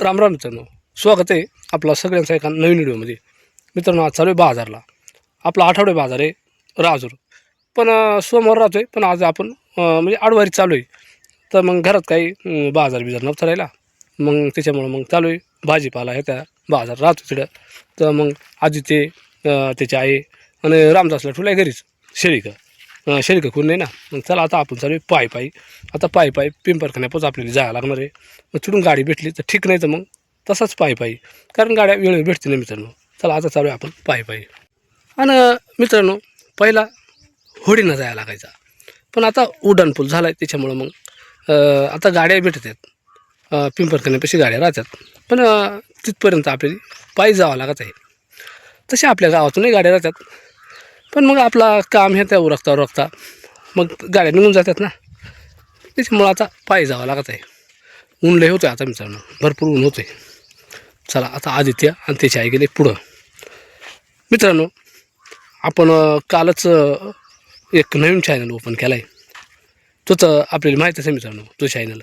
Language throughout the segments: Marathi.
रामराम मित्रांनो. स्वागत आहे आपला सगळ्यांचा एका नवीन व्हिडिओमध्ये. मित्रांनो आज चालू आहे बाजारला. आपला आठवडे बाजार आहे राजूर. पण सोमवार राहतो आहे पण आज आपण म्हणजे आडवारी चालू आहे. तर मग घरात काही बाजार बिजार नव्हता राहिला. मग त्याच्यामुळं मग चालू आहे. भाजीपाला आहे त्या बाजार राहतो तिकडं तर मग आजी ते त्याची आई आणि रामदासला ठुला घरीच शेळीकर शरीर कोण नाही ना. मग चला आता आपण चालू आहे पायी पायी. आता पायी पायी पिंपरखान्यापासून आपल्याला जायला लागणार आहे. मग तिथून गाडी भेटली तर ठीक नाही तर मग तसाच पाय पायी. कारण गाड्या वेळेवर भेटते ना मित्रांनो. चला आता चालू आहे आपण पाय पायी. आणि मित्रांनो पहिला होडीनं जायला लागायचा. पण आता उड्डाण पूल झाला आहे त्याच्यामुळं मग आता गाड्या भेटत आहेत. पिंपरखान्यापाशी गाड्या राहतात. पण तिथपर्यंत आपल्याला पायी जावं लागत आहे. तसे आपल्या गावातूनही गाड्या राहतात. पण मग आपला काम हे त्या उरकता उरकता. मग गाड्या निघून जातात ना. त्याच्यामुळं आता पायी जावं लागत आहे. ऊन लय होतं आता मित्रांनो. भरपूर ऊन होते चला आता आदित्य आणि त्याची आई गेले पुढं. मित्रांनो आपण कालच एक नवीन चॅनल ओपन केला आहे तो तर आपल्याला माहीतच आहे मित्रांनो तो चॅनल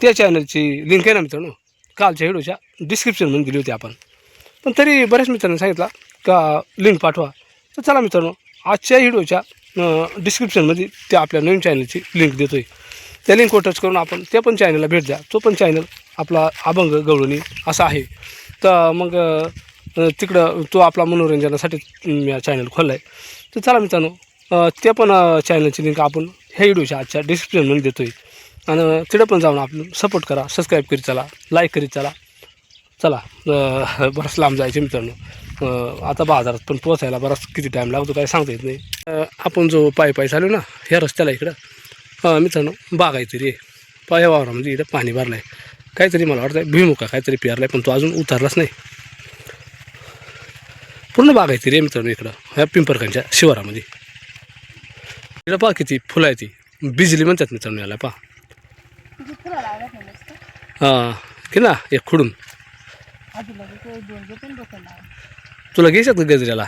त्या चॅनलची लिंक आहे ना मित्रांनो? कालच्या व्हिडिओच्या डिस्क्रिप्शनमध्ये दिली होती आपण. पण तरी बऱ्याच मित्रांनी सांगितलं का लिंक पाठवा. तर चला मित्रांनो आजच्या व्हिडिओच्या डिस्क्रिप्शनमध्ये त्या आपल्या नवीन चॅनलची लिंक देतो आहे त्या लिंकवर टच करून आपण त्या पण चॅनलला भेट द्या. तो पण चॅनल आपला अभंग गवळणी असा आहे. तर मग तिकडं तो आपला मनोरंजनासाठी मी चॅनल खोलला आहे तर चला मित्रांनो त्या पण चॅनलची लिंक आपण ह्या व्हिडिओच्या आजच्या डिस्क्रिप्शनमध्ये देतो आहे आणि तिकडं पण जाऊन आपण सपोर्ट करा सबस्क्राईब करीत चला लाईक करीत चला. चला बरंच लांब जायचे मित्रांनो. आता बाजारात पण पोचायला बराच किती टाईम लागतो काय सांगता येत नाही. आपण जो पायी पायी चालू ना ह्या रस्त्याला इकडं. मित्रांनो बागायतरी रे. पाया वावरामध्ये इकडं पाणी भरलं आहे काहीतरी मला वाटतं भुईमुखा काहीतरी पेरला आहे पण तो अजून उतरलाच नाही. पूर्ण बागायती रे मित्रांनो इकडं ह्या पिंपरखांच्या शिवारामध्ये. इकडं पहा किती फुलं आहे ती. बिजली म्हणतात मित्रांनो याला पहा. हां की ना एक खुडून. तुला घ्यायच्यात का गजऱ्याला?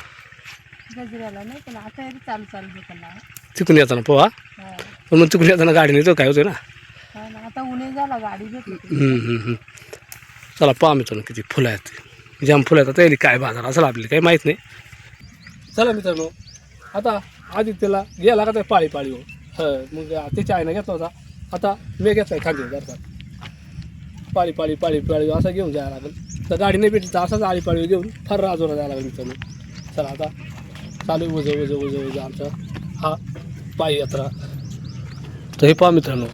गजऱ्याला नाही पण आता हे चालू चालू दुकान लावा तिकडून येताना पोहा हा. पण मग तिकडून येताना गाडी नेतो काय होतं ना? हा ना, आता उन्हे झाला गाडी भेटली की. हम्म, हम्म, हम्म. चला पहा मित्रांनो किती फुलं आहेत. जाम फुलं आहेत. त्याला काय बाजार असेल आपल्याला काही माहीत नाही. चला मित्रांनो आता आदित्यला गेला का ते पाळी पाळी हो हं, मग त्याच्या आईनं घेतला होता. आता मी घेतलाय करतात पाळी पाळी पाळी पाळी असं घेऊन जायला लागेल. तर गाडी नाही भेटली तर असाच आळी पाळी घेऊन फार राजोरा जायला लागेल मित्रांनो. चला आता चालू आहे वजं वजं वजं आमचा हा पायी यात्रा तर हे पहा मित्रांनो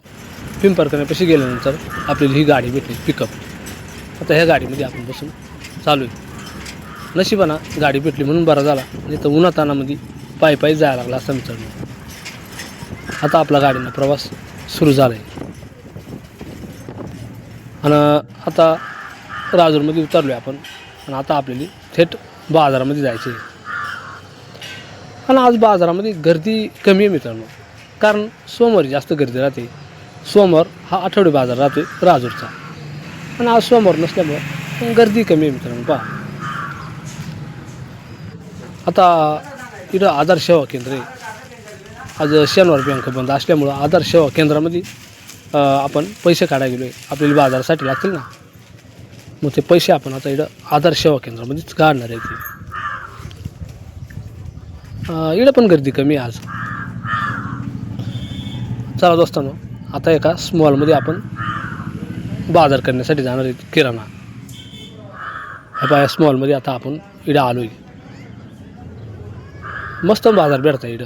पिंपरकण्यापाशी गेल्यानंतर आपल्याला ही गाडी भेटली पिकअप आता ह्या गाडीमध्ये आपण बसून चालू आहे. नशिबाना गाडी भेटली म्हणून बरा झाला. नाही तर उन्हातानामध्ये पायी पायी जायला लागला असं मित्रांनो. आता आपला गाडीनं प्रवास सुरू झाला आहे आणि आता राजूरमध्ये उतरलो आहे आपण. आणि आता आपल्याला थेट बाजारामध्ये जायचं आहे आणि आज बाजारामध्ये गर्दी कमी आहे मित्रांनो. कारण सोमवारी जास्त गर्दी राहते. सोमवार हा आठवडे बाजार राहतो राजूरचा. आणि आज सोमवार नसल्यामुळं गर्दी कमी आहे मित्रांनो पहा. आता इथं आधार सेवा केंद्र आहे. आज शनिवार बँक बंद असल्यामुळं आधार सेवा केंद्रामध्ये आपण पैसे काढायला गेलो आहे आपल्याला बाजारासाठी लागतील ना? मग ते पैसे आपण आता इकडं आधार सेवा केंद्रामध्येच काढणार आहे ते. इकडं पण गर्दी कमी आहे आज. चला दोस्तांनो आता एका स्मॉलमध्ये आपण बाजार करण्यासाठी जाणार आहे किराणा. ह्या पाया स्मॉलमध्ये आता आपण इकडं आलो आहे मस्त बाजार भेटता इकडं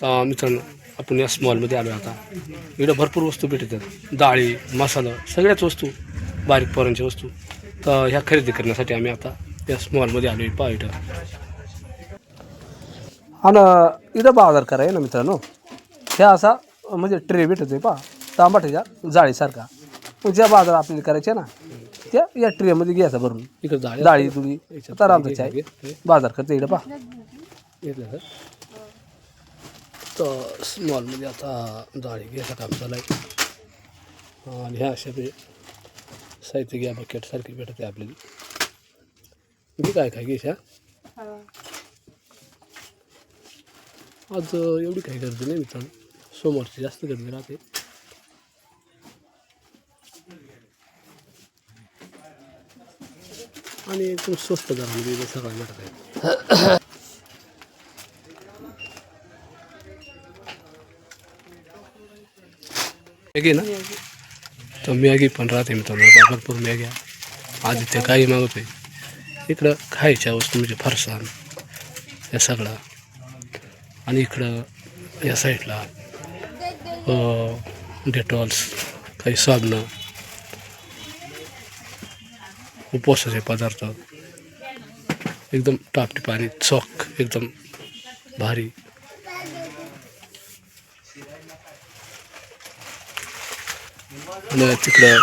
तर मित्रांनो आपण या स्मॉलमध्ये आलो आता. इकडं भरपूर वस्तू भेटतात. डाळी मसाला सगळ्याच वस्तू बारीक पोरांच्या वस्तू. तर ह्या खरेदी करण्यासाठी आम्ही आता या स्मॉलमध्ये आलो आहे पहा इथं. आणि इथं बाजार कराय ना मित्रांनो? हे असा म्हणजे ट्रे भेटतोय पहा. तांबाट्याच्या जाळीसारखा. मग ज्या बाजार आपल्याला करायचे ना त्या या ट्रेमध्ये घ्यायचा भरून. इकडे जाळी आता रामचा आहे. बाजार करते इकडे घेतलं तर स्मॉलमध्ये आता डाळी घ्यायचं काम चालू आहे. आणि ह्या अशा साहित्य घ्या बकेट सारखी भेटते आपल्याला. तुम्ही काय काय घ्यायच्या आज एवढी काही गर्दी नाही मित्रांनो. सोमवारची जास्त गर्दी राहते. आणि एकदम स्वस्त गर्दी सगळं भेटत आहे ना. तर मॅगी पण राहते मित्रांनो. आता भरपूर मॅग्या आदित्य काही मागवते इकडं खायच्या वस्तू म्हणजे फरसाण. या सगळं. आणि इकडं या साईडला डेटॉल्स काही साबणं. उपवासाचे पदार्थ. एकदम टापटीप आणि चॉक. एकदम भारी. आणि तिकडं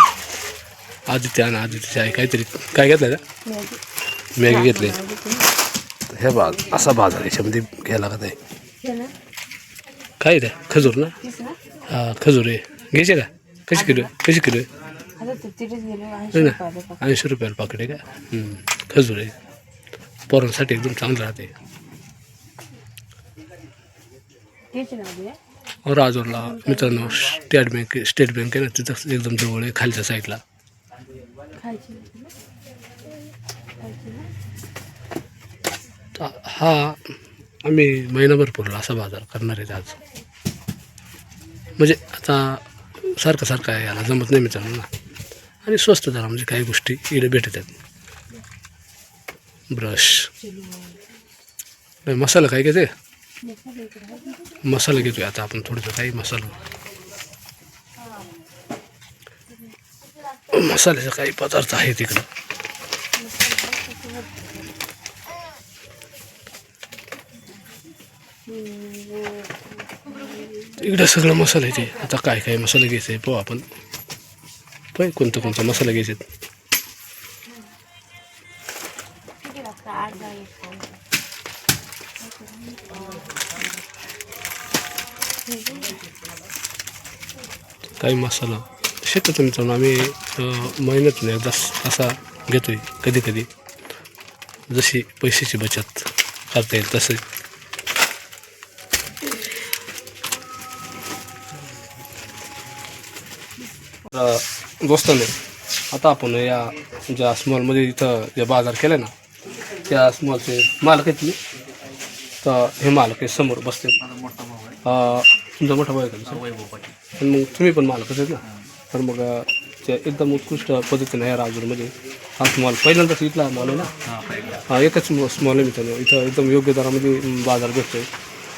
आदित्य आणि आदित्यची आई काहीतरी काय घेतलं का? Maggi Maggi. घेतली. हे बाज असा बाजार याच्यामध्ये घ्यायला लागत आहे. काय रे खजूर ना? हा खजूर आहे. घ्यायचे का? कशी किलो आहे? कशी किलो आहे? ना. ऐंशी रुपयाला पाकिट आहे का. खजूर आहे. पोरांसाठी एकदम चांगलं राहते? राजूरला मित्रांनो स्टेट बँक स्टेट बँक आहे ना तिथं एकदम जवळ आहे खालच्या साईडला. हा आम्ही महिनाभर पुरला असा बाजार करणार आहेत आज. म्हणजे आता सारखं सारखं आहे याला जमत नाही मित्रांनो ना. आणि स्वस्त दरा म्हणजे काही गोष्टी इकडे भेटत आहेत. ब्रश. मसाला काय घेते? मसाला घेतोय आता आपण थोडंसं काही मसाला. मसाल्याचे काही पदार्थ आहेत तिकडं इकडे सगळं मसाला येते आता काय काय मसाला घ्यायचे पाहू आपण. पण कोणतं कोणता मसाला घ्यायचे काही मसाला? शक्यतो मित्रांनो आम्ही महिन्यातून एकदा असा घेतोय कधी कधी जशी पैशाची बचत करता येईल तसे. दोस्ताने आता आपण या ज्या स्मॉलमध्ये इथं जे बाजार केले ना त्या स्मॉलचे मालक आहेत मी. तर हे मालक आहे समोर बसते तुमचा मोठा भाऊ आहे का मग तुम्ही पण मालकच आहेत ना? तर मग एकदम उत्कृष्ट पद्धतीने आहे राजूरमध्ये हा स्मॉल पहिल्यांदाच इथला मॉल आहे ना? हा एकच स्मॉल आहे मित्रांनो. इथं एकदम योग्य दरामध्ये बाजार भेटतोय.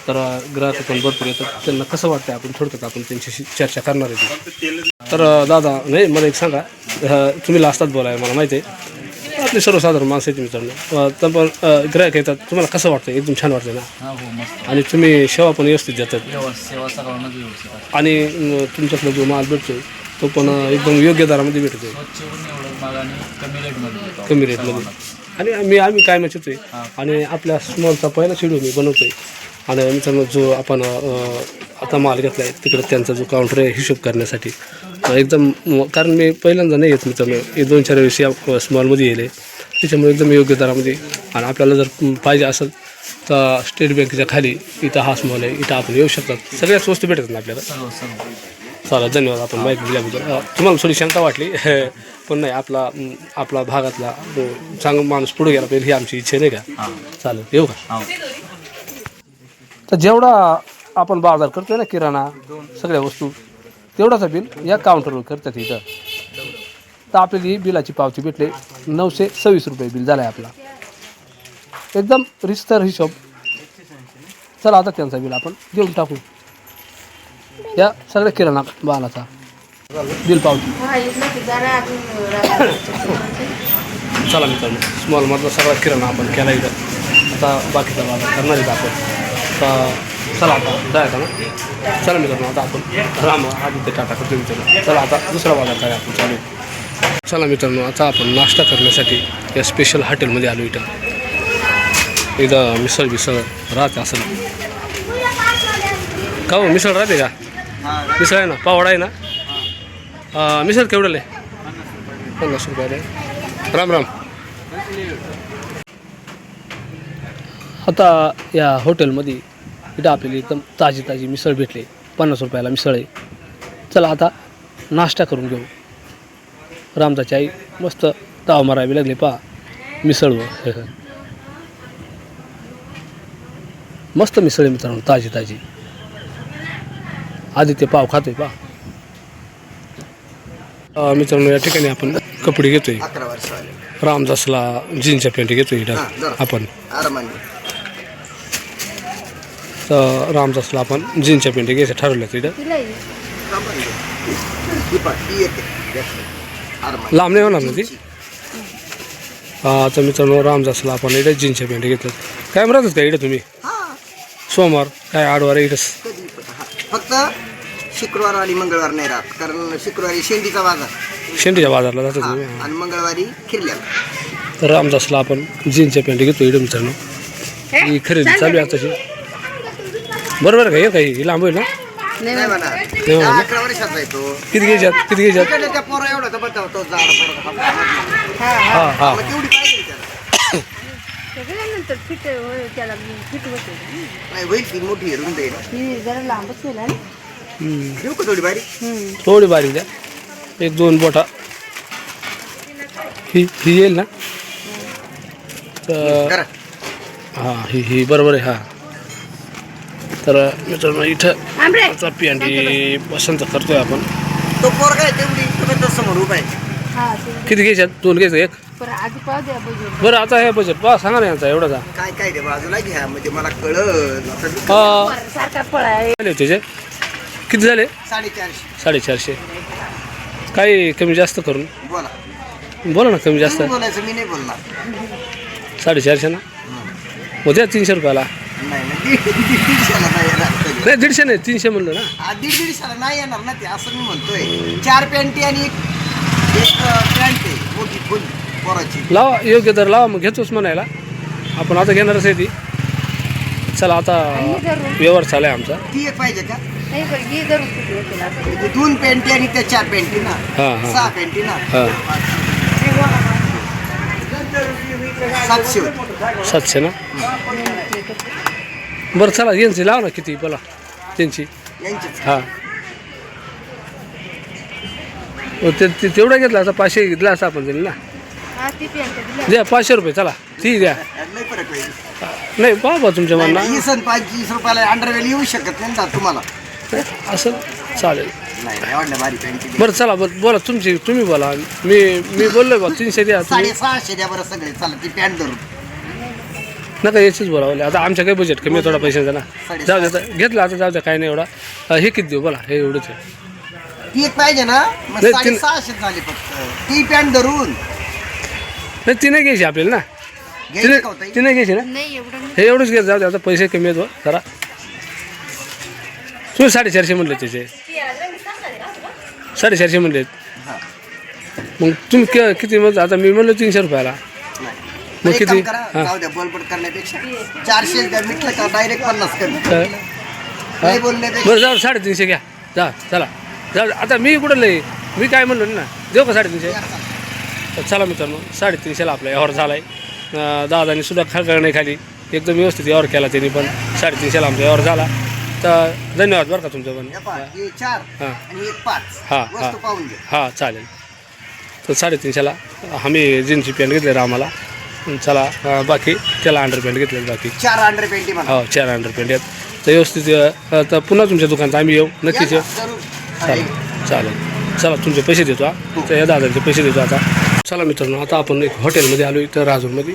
तर ग्राहक पण भरपूर येतात. त्यांना कसं वाटतं आपण थोडक्यात आपण त्यांच्याशी चर्चा करणार आहे. तर दादा नाही मला एक सांगा. तुम्ही लास्टात बोलाय मला माहिती आहे. आपली सर्वसाधारण माणसं आहेत मित्रांनो. तर पण ग्राहक येतात. तुम्हाला कसं वाटतं एकदम छान वाटतं ना? हा आणि तुम्ही सेवा पण व्यवस्थित देतात. आहे आणि तुमच्याकडे जो माल भेटतो तो पण एकदम योग्य दरामध्ये भेटतो. स्वच्छ माल आणि कमी रेटमध्ये देतो कमी रेटमध्ये आणि आम्ही आम्ही काय म्हणतोय आणि आपल्या स्मॉलचा पहिला शेड्यूल मी बनवतोय. आणि मित्रांनो जो आपण अं, आता माल घेतला आहे तिकडे त्यांचा जो काउंटर आहे हिशोब करण्यासाठी. अं, एकदम कारण मी पहिल्यांदा नाही येत मित्रांनो. हे दोन चार वेळेस या स्मॉलमध्ये येले. त्याच्यामुळे एकदम योग्य दरामध्ये. आणि आपल्याला जर अं, पाहिजे असेल तर स्टेट बँकेच्या खाली इथं हा स्मॉल आहे इथं आपण येऊ शकतात. सगळ्याच वस्तू भेटतात ना आपल्याला. सर्व सर्व. चालेल धन्यवाद. आपण माहिती दिल्याबद्दल तुम्हाला थोडी शंका वाटली. पण नाही आपला आपला भागातला चांगला माणूस पुढे गेला पाहिजे ही आमची इच्छा नाही का? चालेल येऊ का? हो. तर जेवढा आपण बाजार करतोय ना किराणा सगळ्या वस्तू तेवढाच बिल या काउंटरवर करतात इथं. तर आपल्याला ही बिलाची पावती भेटली. नऊशे सव्वीस रुपये बिल झालं आहे आपला. एकदम रिस्तर हिशोब. चला आता त्यांचा बिल आपण घेऊन टाकू. या सगळ्या किराणा मालाचा बिल पावती. ते. चला मित्रांनो स्मॉलमधला सगळा किराणा आपण केला इथं. आता बाकीचा बाजार करणार आहेत आपण. तर चला आता जायचं ना चला मित्रांनो आता आपण राम आदित्य टाटा करतो मित्रांनो. चला आता दुसरा बाजार काय आपण चालू. चला मित्रांनो आता आपण नाश्ता करण्यासाठी या स्पेशल हॉटेलमध्ये आलो इथं. इथं मिसळ मिसळ राहते असेल. का हो मिसळ राहते का? मिसळ आहे ना? पावडा आहे ना? मिसळ केवढं आहे? पन्नास रुपयाला आहे. राम राम. आता या हॉटेलमध्ये इथं आपल्याला एकदम ताजी ताजी मिसळ भेटली. पन्नास रुपयाला मिसळ आहे. चला आता नाश्ता करून घेऊ. रामदाची आई मस्त ताव मारावी लागली पहा. मिसळ व. मस्त मिसळ आहे मित्रांनो ताजी ताजी. आधी ते पाव खातोय पा अं, मित्रांनो या ठिकाणी आपण कपडे घेतोय अकरा रामदासला जीनच्या पॅन्ट घेतोय इथं हां. आपण आरामाने तर रामदासला आपण जीनच्या पॅन्ट घ्यायचं ठरवलं तिथं. ही पहा, ही. आरामाने. लांब नाही होणार ना ती हा तर मित्रांनो रामदासला आपण इथं जीनच्या पॅन्ट घेतलं काय म्हणतात का इथं तुम्ही हा, सोमवार काय आडवार इथंच. फक्त शुक्रवार आणि मंगळवार नाही राहत कारण शुक्रवारी शेंडीचा बाजार. शेंडीच्या बाजारला जातात हा, तुम्ही. आणि मंगळवारी खिरल्याला तर रामदासला आपण जीनच्या पॅन्ट घेतो इकडे मित्रांनो. ही खरेदी चालू आहे आताची. बरोबर का? हे काही ही लांब होईल ना? नाही म्हणा. दहा अकरा वर्षाचा आहे तो. किती घ्यायच्यात? किती घ्यायच्यात? त्या पोरा एवढा तर बघा तो जाड पोरगा. हा, हा. मग सगळ्यानंतर फिट होय, त्याला फिट होते. नाही होईल ती मोठी रुंद आहे ना. ही जरा लांबच होईल आणि हम्म. देऊ का थोडी बारी हम्म. थोडी बारीक द्या. एक दोन बोटा. ही ही येईल ना? तर करा. हां ही ही बरोबर आहे हां. तर मित्रांनो इथं पॅन्ट ही पसंत करतोय आपण. तो पोरगा आहे तेवढी तो तर समोर उभा आहे. हा ते किती घ्यायच्यात? दोन घ्यायचं एक? बरं द्या आता हे बजेट पहा सांगा ना यांचा एवढाचा काय काय रे बाजूला घ्या म्हणजे मला कळलं. हा. झाले किती झाले? साडेचारशे. साडेचारशे. काही कमी जास्त करून? बोला. बोला ना कमी जास्त. तुम्ही बोलायचं मी नाही बोलणार. साडेचारशे ना? उद्या तीनशे रुपयाला. नाही नाही दीड दीड- दीडशेला नाही येणार कधी. नाही दीडशे नाही तीनशे म्हणलं ना? आ, दीड दीडशेला नाही येणार ना ते असं मी म्हणतोय. चार पॅन्टी आणि एक एक पॅन्ट आहे मोठी फुल. पोराची. लावा योग्य दर लावा मग घेतोच म्हणायला. आपण आता घेणारच आहे ती चला आता व्यवहार चालू आहे आमचा. ती एक पाहिजे का? नाही ही धरून. म्हणजे दोन पॅन्टी आणि त्या चार पॅन्टी ना. हां हां. सहा पॅन्टी ना. हां. सातशे होते. सातशे ना? बरं चला यांची लावा ना किती बोला. त्यांची. यांचेच. हां. हो, ते ते- तेवढा घेतला असता पाचशे घेतला असता आपण त्यांनी ना. द्या पाचशे रुपये चला. ती द्या. नाही फरक होईल नाही बाबा तुमच्या म्हणणं नाही, वीस आणि पंचवीस रुपयाला अंडरवेल येऊ शकत नाही ना तुम्हाला. असं चालेल. नाही नाही एवढ्या भारी पॅन्टी बरं चला बरं बोला तुमची तुम्ही बोला. मी मी बोललोय बा तीनशे द्या तुम्ही. साडेसहाशे द्या बरं सगळे चला ती पॅन्ट धरून. नका याचीच बोलावले. आता आमच्या काही बजेट कमी आहे थोडा पैशांचा ना. जाऊ द्या आता घेतलं आता जाऊ द्या काही नाही एवढा. अं, हे किती देऊ? बोला हे एवढंच आहे. ती एक पाहिजे ना मग नाही, ती- साडेसहाशे झाली फक्त. ती पॅन्ट धरून. नाही ती नाही घ्यायची आपल्याला ना. ती घ्यायची नाही का होता ती नाही घ्यायची ना? नाही एवढं नाही. हे एवढंच घेत जाऊ द्या आता पैसे कमी आहेत बुवा, जरा. तुम्ही साडेचारशे म्हणले त्याचे. साडेचारशे म्हणले. हा. मग तुम्ही क- किती मग? आता मी म्हणलो तीनशे रुपयाला. नाही. मग एक किती? काम करा, हा. जाऊ द्या बोलबड करण्यापेक्षा चारशे द्या मिटलं का डायरेक्ट पन्नास कमी. काय? नाही बोलण्यापेक्षा. बरं जाऊ साडेतीनशे घ्या. जा चला. जाऊ. आता मी कुठं लय? मी काय म्हणलो ना देऊ का साडेतीनशे? तर चला मित्रांनो साडेतीनशेला आपला यावर झाला आहे दादानी सुद्धा खळखळ नाही खाली एकदम व्यवस्थित यावर केला त्यांनी पण. साडेतीनशेला आमचा यावर झाला. तर धन्यवाद बरं का तुमचं पण. हे हे. हा. हा, हा. हां चालेल. तर साडेतीनशेला आम्ही जीन्सची पॅन्ट घेतले आम्हाला. चला बाकी त्याला अंडर पॅन्ट घेतले बाकी. चार अंडर पेंटी म्हणा. हो चार अंडर पॅन्ट आहेत. तर व्यवस्थित तर पुन्हा तुमच्या दुकानात आम्ही येऊ. नक्कीच येऊ. चालेल चालेल. चला तुमचे पैसे देतो हा. तर या दादांचे पैसे देतो आता. चला मित्रांनो आता आपण एक हॉटेलमध्ये आलो इथं राजूरमध्ये.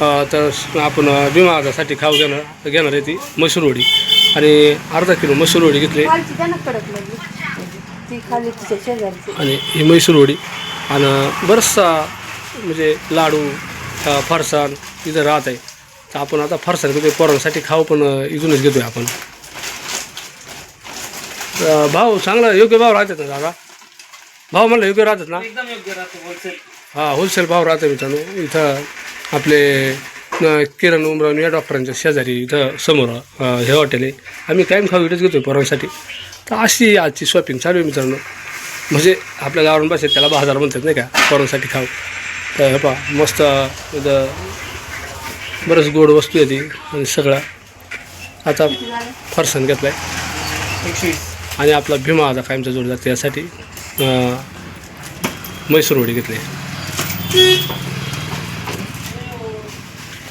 अं, तर आपण अं, विमानासाठी खाऊ घेणार घेणार आहे ती मसूरवडी आणि अर्धा किलो घेतली. खाली तिच्या शेजारची. आणि ही म्हैसूरवडी आणि बरंचसा म्हणजे लाडू फरसाण इथं राहत आहे. तर आपण आता फरसाण घेतोय पोरांसाठी खाऊ पण इथूनच घेतोय आपण. भाव चांगला योग्य भाव राहतात ना दादा? भाव म्हणलं योग्य राहतात ना? एकदम योग्य राहतो होलसेल हा होलसेल भाव राहतो मित्रांनो. इथं आपले किरण उमरावणी या डॉक्टरांच्या शेजारी इथं समोर हे हॉटेल आहे. आम्ही कायम खाऊ इथंच घेतो पोरांसाठी. तर अशी आजची शॉपिंग चालू आहे मित्रांनो. म्हणजे आपल्या गावावरून बसेल त्याला बाजार म्हणतात नाही का पोरांसाठी खाऊ. तर हे पहा मस्त इथं बरंच गोड वस्तू आहे ती आणि सगळा. आता फरसन घेतलं आहे आणि आपला भीमा आता कायमचा जोडदार त्यासाठी म्हैसूर वडी घेतली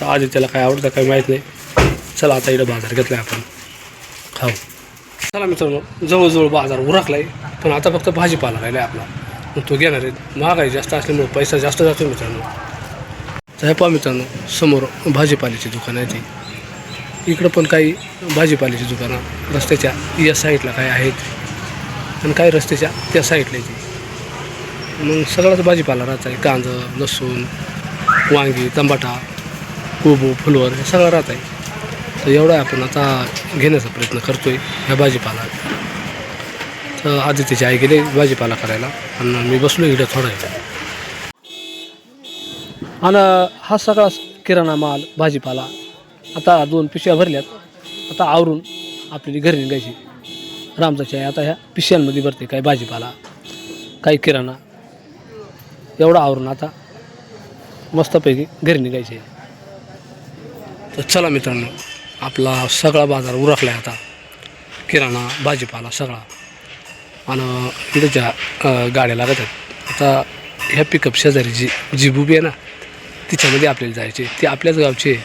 तर आधी त्याला काय आवडतं काही माहीत नाही. चला आता इकडं बाजार घेतला आपण. खाऊ. चला मित्रांनो जवळजवळ बाजार उरकला आहे पण आता फक्त भाजीपाला राहिला आहे आपला. मग तो घेणार आहे. महागाई जास्त असल्यामुळे पैसा जास्त जातो मित्रांनो. तर हे पहा मित्रांनो समोर भाजीपाल्याची दुकानं आहे ती. इकडं पण काही भाजीपाल्याची दुकानं रस्त्याच्या या साईडला काय आहेत. आणि काही रस्त्याच्या त्या साईडला आहे ती. मग सगळाच भाजीपाला राहत आहे कांदा लसूण वांगी टमाटा कोबू फुलवर हे सगळं राहत आहे तर एवढा आपण आता घेण्याचा प्रयत्न करतो आहे ह्या भाजीपाला. तर आधी त्याची आई गेले भाजीपाला करायला आणि मी बसलो इकडं थोडा आणि हा सगळा किराणा माल भाजीपाला आता दोन पिशव्या भरल्यात. आता आवरून आपली घरी निघायची. रामजाची आई आता ह्या पिशव्यांमध्ये भरते काही भाजीपाला काही किराणा. एवढं आवरून आता मस्तपैकी घरी निघायचे. तर चला मित्रांनो आपला सगळा बाजार उरकला आहे आता. किराणा भाजीपाला सगळा. आणि इथेच्या गाड्या लागत आहेत. आता ह्या पिकअप शेजारी जी जी बुबी आहे ना तिच्यामध्ये आपल्याला जायचे ते आपल्याच गावची आहे.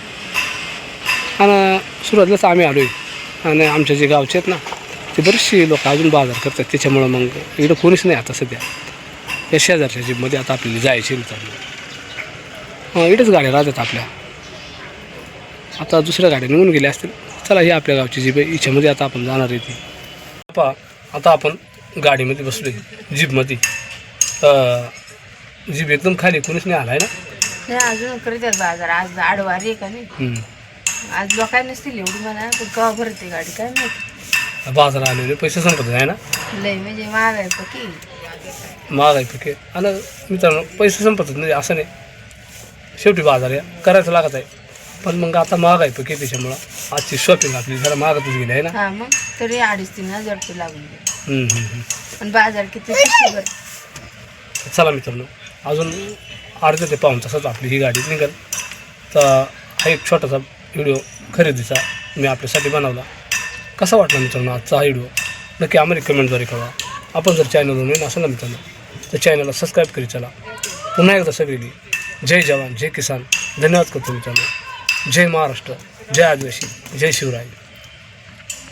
आणि सुरुवातीलाच आम्ही आलो आहे आणि आमच्या जे गावचे आहेत ना ते बरेचसे लोक अजून बाजार करतात. त्याच्यामुळं मग इकडं कोणीच नाही आता सध्या. या शेजारच्या जीपमध्ये आता आपल्याला जायचे हां इथेच गाड्या राहतात आपल्या. आता दुसऱ्या गाड्या निघून गेल्या असतील. चला ही आपल्या गावची जीप आहे. हिच्यामध्ये आता आपण जाणार आहे ती. पहा आता आपण गाडीमध्ये बसलो आहे जीपमध्ये जीप एकदम खाली कोणीच नाही आला आहे ना? हे अजून करतात बाजार. आज आडवारी आहे का नाही. आज लोकांना नसतील एवढी म्हणा. पण भरते गाडी. काय माहिती? बाजार आलेले. पैसे संपत आहे ना? लय म्हणजे महाग आहे पकी महाग आहे पिके आणि मित्रांनो पैसे संपतच नाही असं नाही. शेवटी बाजार या करायचं लागत आहे. पण मग आता महाग आहे पिके त्याच्यामुळं. आजची शॉपिंग आपली जरा महागातच गेली आहे ना? हा मग तरी अडीच तीन हजार रुपये लागून गेले. हम्म, हम्म, हम्म. पण बाजार किती. चला मित्रांनो अजून अर्ध्या ते पाऊन तासात आपली ही गाडी निघेल. तर हा एक छोटासा व्हिडिओ खरेदीचा मी आपल्यासाठी बनवला. कसा वाटला मित्रांनो आजचा हा व्हिडिओ नक्की आम्हाला कमेंटद्वारे कळवा. आपण जर चॅनलवर नवीन असं ना मित्रांनो तर चॅनलला सबस्क्राईब करी चला. पुन्हा एकदा सगळी जय जवान जय किसान. धन्यवाद करतो मित्रांनो. जय महाराष्ट्र. जय आदिवासी. जय शिवराय.